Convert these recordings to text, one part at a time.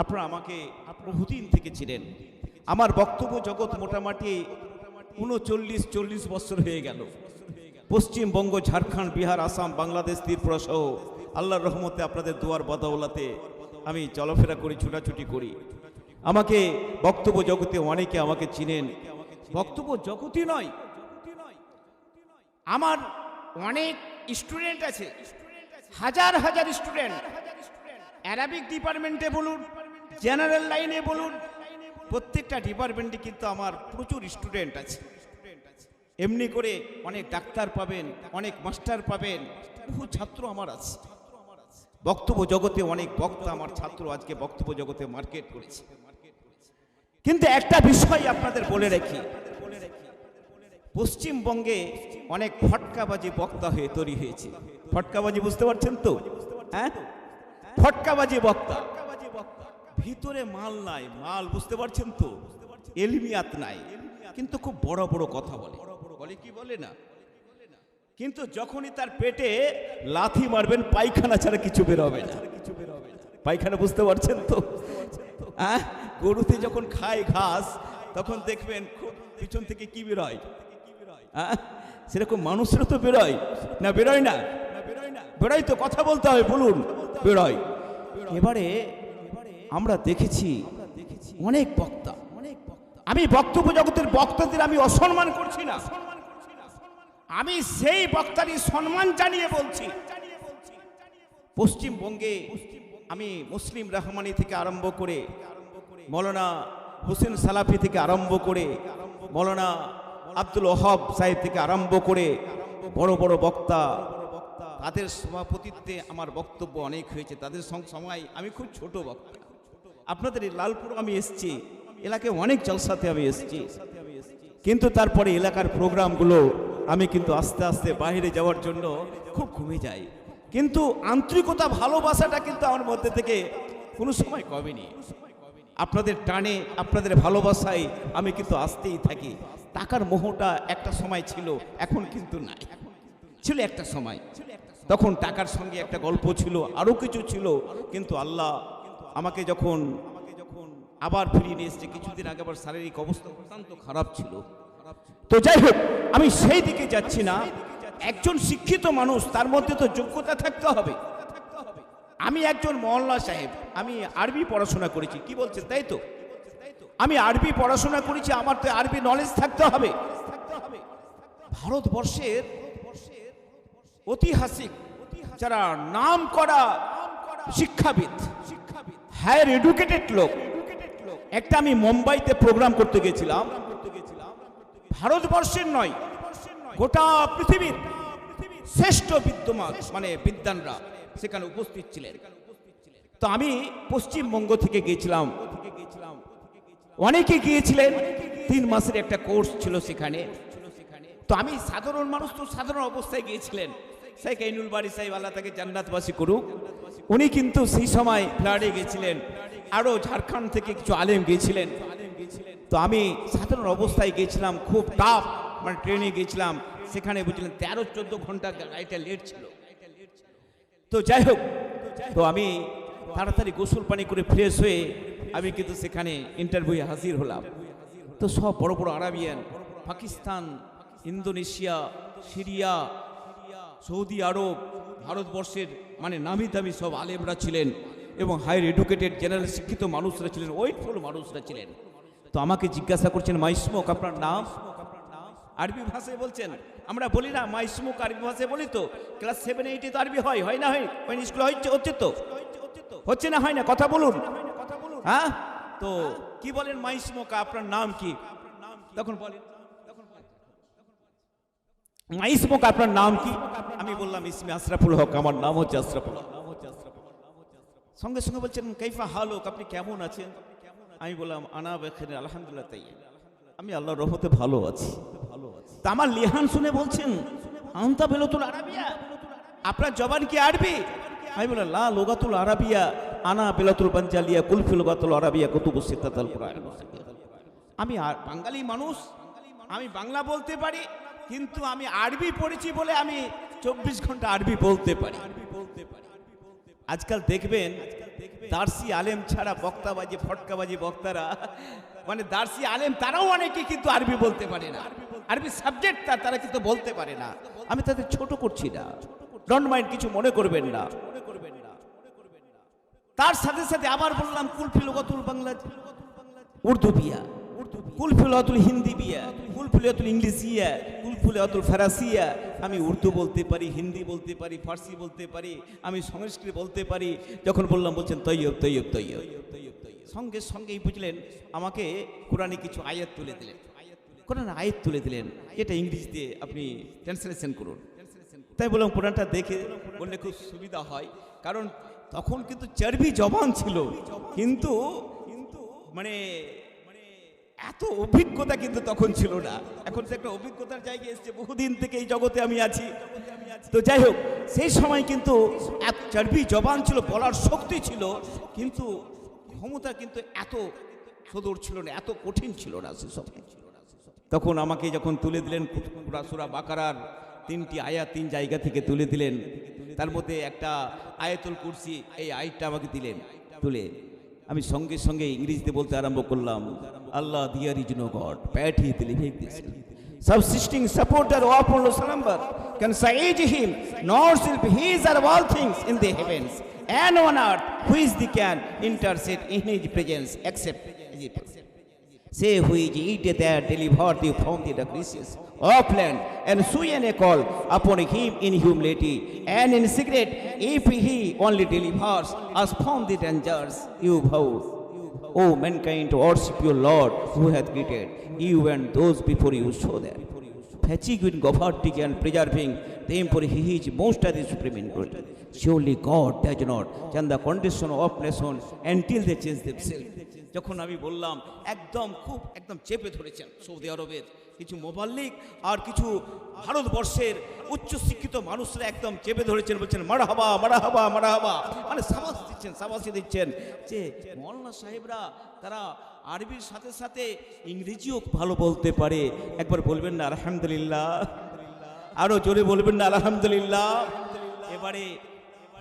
আপনারা আমাকে বহুদিন থেকে ছিলেন আমার বক্তব্য জগৎ মোটামুটি উনচল্লিশ, চল্লিশ বছর হয়ে গেল। পশ্চিমবঙ্গ, ঝাড়খণ্ড, বিহার, আসাম, বাংলাদেশ, ত্রিপুরা সহ আল্লাহর রহমতে আপনাদের দুয়ার বদৌলাতে আমি চলাফেরা করি, ছুটাছুটি করি। আমাকে বক্তব্য জগতে অনেকে আমাকে চিনেন। বক্তব্য জগতই নয়, আমার অনেক স্টুডেন্ট আছে। হাজার হাজার স্টুডেন্ট। অ্যারাবিক ডিপার্টমেন্টে বলুন জেনারেল লাইনে বলুন, প্রত্যেকটা ডিপার্টমেন্টে কিন্তু আমার প্রচুর স্টুডেন্ট আছে। এমনি করে অনেক ডাক্তার পাবেন, অনেক মাস্টার পাবেন, বহু ছাত্র আমার আছে। বক্তব্য জগতে অনেক বক্তা আমার ছাত্র আজকে বক্তব্য জগতে মার্কেট করেছে। কিন্তু একটা বিষয় আপনাদের বলে রাখি, পশ্চিমবঙ্গে অনেক ফটকাবাজি বক্তা হয়ে তৈরি হয়েছে। ফটকাবাজি বুঝতে পারছেন তো? হ্যাঁ? ফটকাবাজি বক্তা। ভিতরে মাল নাই, মাল বুঝতে পারছেন তো? এলমিয়াত নাই। কিন্তু খুব বড় বড় কথা বলে। বলে কি বলে না? কিন্তু যখনই তার পেটে লাথি মারবেন, পায়খানা ছাড়া কিছু বেরোবে না। পায়খানা বুঝতে পারছেন তো? হ্যাঁ গরুতে যখন খায় ঘাস, তখন দেখবেন খুব পিছন থেকে কি বেরোয় হ্যাঁ? সেরকম মানুষেরও তো বেরোয় না বেরোয় না? বেরোয় তো, কথা বলতে হয়, বলুন। বেরোয় এবারে আমরা দেখেছি অনেক বক্তা। আমি বক্তব্য জগতের বক্তাদের আমি অসম্মান করছি না। আমি সেই বক্তারই সম্মান জানিয়ে বলছি। পশ্চিমবঙ্গে আমি মুসলিম রহমানি থেকে আরম্ভ করে মৌলানা হোসেন সালাফি থেকে আরম্ভ করে মৌলানা আব্দুল ওহাব সাহেব থেকে আরম্ভ করে বড় বড় বক্তা। তাদের সভাপতিত্বে আমার বক্তব্য অনেক হয়েছে। তাদের সময় আমি খুব ছোট বক্তা। আপনাদের এই লালপুর আমি এসেছি, এলাকায় অনেক জলসাতে আমি এসেছি। কিন্তু তারপরে এলাকার প্রোগ্রামগুলো আমি কিন্তু আস্তে আস্তে বাইরে যাওয়ার জন্য খুব কমে যাই। কিন্তু আন্তরিকতা, ভালোবাসাটা কিন্তু আমার মধ্যে থেকে কোনো সময় কমেনি। আপনাদের টানে, আপনাদের ভালোবাসায় আমি কিন্তু আসতেই থাকি। টাকার মোহটা একটা সময় ছিল, এখন কিন্তু নাই। ছিল একটা সময়। তখন টাকার সঙ্গে একটা গল্প ছিল আরও কিছু ছিল, কিন্তু আল্লাহ আমাকে যখন আবার ফিরিয়ে নিয়ে এসছে, কিছুদিন আগে আবার শারীরিক অবস্থা অত্যন্ত খারাপ ছিল। তো যাই হোক, আমি সেই দিকে যাচ্ছি না। একজন শিক্ষিত মানুষ, তার মধ্যে তো যোগ্যতা থাকতে হবে। আমি একজন মহল্লা সাহেব, আমি আরবি পড়াশোনা করেছি। কি বলছেন, তাই তো? আমি আরবি পড়াশোনা করেছি, আমার তো আরবি নলেজ থাকতে হবে। ভারতবর্ষের ঐতিহাসিক যারা নাম করা শিক্ষাবিদ হায়ার এডুকেটেড লোক। একটা আমি মুম্বাইতে প্রোগ্রাম করতে গেছিলাম। ভারতবর্ষের নয়, গোটা পৃথিবীর শ্রেষ্ঠ বিদ্যমান মানে বিদ্যানরা সেখানে উপস্থিত ছিলেন। তো আমি পশ্চিমবঙ্গ থেকে গিয়েছিলাম অনেকে গিয়েছিলেন, তিন মাসের একটা কোর্স ছিল সেখানে। তো আমি সাধারণ মানুষ তো সাধারণ অবস্থায় গিয়েছিলেন। শেখ আইনুল বাড়ি সাহেব আল্লাহ তাকে জান্নাতবাসী করুক। উনি কিন্তু সেই সময় ফ্লাডে গেছিলেন। আরও ঝাড়খণ্ড থেকে কিছু আলেম গিয়েছিলেন তো আমি সাধারণ অবস্থায় গেছিলাম, খুব টাফ মানে ট্রেনে গেছিলাম। সেখানে বুঝলেন তেরো, চোদ্দ ঘণ্টা গাড়িটা লেট ছিল। তো যাই হোক, তো আমি তাড়াতাড়ি গোসল পানি করে ফ্রেশ হয়ে আমি কিন্তু সেখানে ইন্টারভিউ হাজির হলাম। তো সব বড় বড় Arabian, Pakistan, Indonesia, Syria Saudi Arab, ভারতবর্ষের মানে নামি দামি সব আলেমরা ছিলেন এবং হায়ার এডুকেটেড জেনারেল শিক্ষিত মানুষরা ছিলেন, ওয়েটফুল মানুষরা ছিলেন। তো আমাকে জিজ্ঞাসা করছেন মাইসমোক আপনার নাম? আরবি ভাষায় বলছেন, আমরা বলি না মাইসমুক আরবি ভাষায় বলি তো ক্লাস সেভেন এইটে তো আরবি হয় হয় না হয়? স্কুলে হচ্ছে হচ্ছে তো? হচ্ছে না, হয় না, কথা বলুন। হ্যাঁ? তো কি বলেন মাইসমুক আপনার নাম কি? তখন বলেন মাইসমুক আপনার নাম কি? আমি বললাম ইসমে আশরাফুল হক, আমার নাম হচ্ছে আশরাফুল হক। সঙ্গে সঙ্গে বলছেন কাইফা হালুক, আপনি কেমন আছেন? আমি বললাম, আনা বেখানে আলহামদুলিল্লাহ, তাই। আমি আল্লাহর রহমতে ভালো আছি। ভালো আছি তা আমার লিহান শুনে বলছেন, আন্তা বেলতুল আরাবিয়া, আপনার জবান কি আরবি? আমি বললাম, লা লোগাতুল আরাবিয়া, আনা বেলাতুল পাঞ্জালিয়া, কুলফি লোগাতুল আরাবিয়া কুতুবু সিদ্ধাতাল আমি বাঙালি মানুষ, আমি বাংলা বলতে পারি কিন্তু আমি আরবি পড়েছি বলে আমি চব্বিশ ঘণ্টা আরবি বলতে পারি। আজকাল দেখবেন দার্সি আলেম ছাড়া বক্তাবাজি, ফটকাবাজি বক্তারা মানে দার্সি আলেম তারাও অনেকে কিন্তু আরবি বলতে পারে না। আরবি সাবজেক্ট তার কিন্তু বলতে পারে না। আমি তাদের ছোট করছি না। ডন্ট মাইন্ড কিছু মনে করবেন না। তার সাথে সাথে আবার বললাম কুলফিল গতুল বাংলা, উর্দু বিয়া। কুলফিল অতুল হিন্দি বিয়া কুলফিল অতুল ইংলিশিয়া কুলফিল অতুল ফরাসিয়া। আমি উর্দু বলতে পারি, হিন্দি বলতে পারি, ফার্সি বলতে পারি, আমি সংস্কৃত বলতে পারি। যখন বললাম, বলছেন, তৈয়ব তৈয়ব তৈয়ব সঙ্গে, সঙ্গেই বুঝলেন, আমাকে কোরআনে কিছু আয়াত তুলে দিলেন। কোরআন আয়াত তুলে দিলেন এটা ইংরেজিতে আপনি ট্রান্সলেশন করুন। তাই বললাম, কোরআনটা দেখে বললে খুব সুবিধা হয়। কারণ তখন কিন্তু চর্বি জবান ছিল কিন্তু কিন্তু মানে এত অভিজ্ঞতা কিন্তু তখন ছিল না। এখন সে একটা অভিজ্ঞতার জায়গায় এসছে, বহুদিন থেকে এই জগতে আমি আছি। তো যাই হোক, সেই সময় কিন্তু এক চর্বি জবান ছিল, বলার শক্তি ছিল, কিন্তু ক্ষমতা কিন্তু এত সদর ছিল না, এত কঠিন ছিল না সে সময়। তখন আমাকে যখন তুলে দিলেন সুরা বাকারার তিনটি আয়া তিন জায়গা থেকে তুলে দিলেন, তার মধ্যে একটা আয়াতুল কুরসি, এই আয়টা আমাকে দিলেন, তুলে। আমি সঙ্গে সঙ্গে ইংরেজিতে বলতে আরম্ভ করলাম Allah there is no god but he living this Subsisting supporter of Allah Salambar can say him, nor self his are all things in the heavens and on earth, which they can intercede in his presence except Say who is it that deliver thee from the darknesses of land and swing a call upon him in humility and in secret if he only delivers us from the dangers you vow. O mankind, worship your Lord who hath created you and those before you so that. Fetching in governing and preserving them for he is most of the supreme in good. Surely God does not change the condition of nation until they change themselves. যখন আমি বললাম, একদম খুব একদম চেপে ধরেছেন Saudi আরবের কিছু মোবাল্লিক আর কিছু ভারতবর্ষের উচ্চ শিক্ষিত মানুষরা একদম চেপে ধরেছেন, বলছেন মারা হাবা মারা হাবা মারা হাবা মানে সাবাস দিচ্ছেন, সাবাসি দিচ্ছেন যে মৌলানা সাহেবরা তারা আরবির সাথে সাথে ইংরেজিও ভালো বলতে পারে। একবার বলবেন না, আলহামদুলিল্লাহ। আরও জোরে বলবেন না, আলহামদুলিল্লাহ। এবারে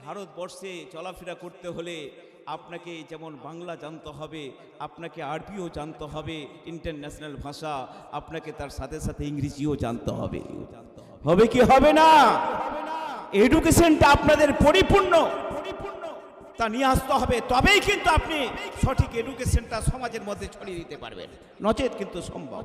ভারতবর্ষে চলাফেরা করতে হলে আপনাকে যেমন বাংলা জানতে হবে, আপনাকে আরবিও জানতে হবে ইন্টারন্যাশনাল ভাষা, আপনাকে তার সাথে সাথে ইংরেজিও জানতে হবে। হবে কি হবে না? এডুকেশনটা আপনাদের পরিপূর্ণ। তা নিয়ে আসতে হবে, তবেই কিন্তু আপনি সঠিক এডুকেশনটা সমাজের মধ্যে ছড়িয়ে দিতে পারবেন। নচেত কিন্তু সম্ভব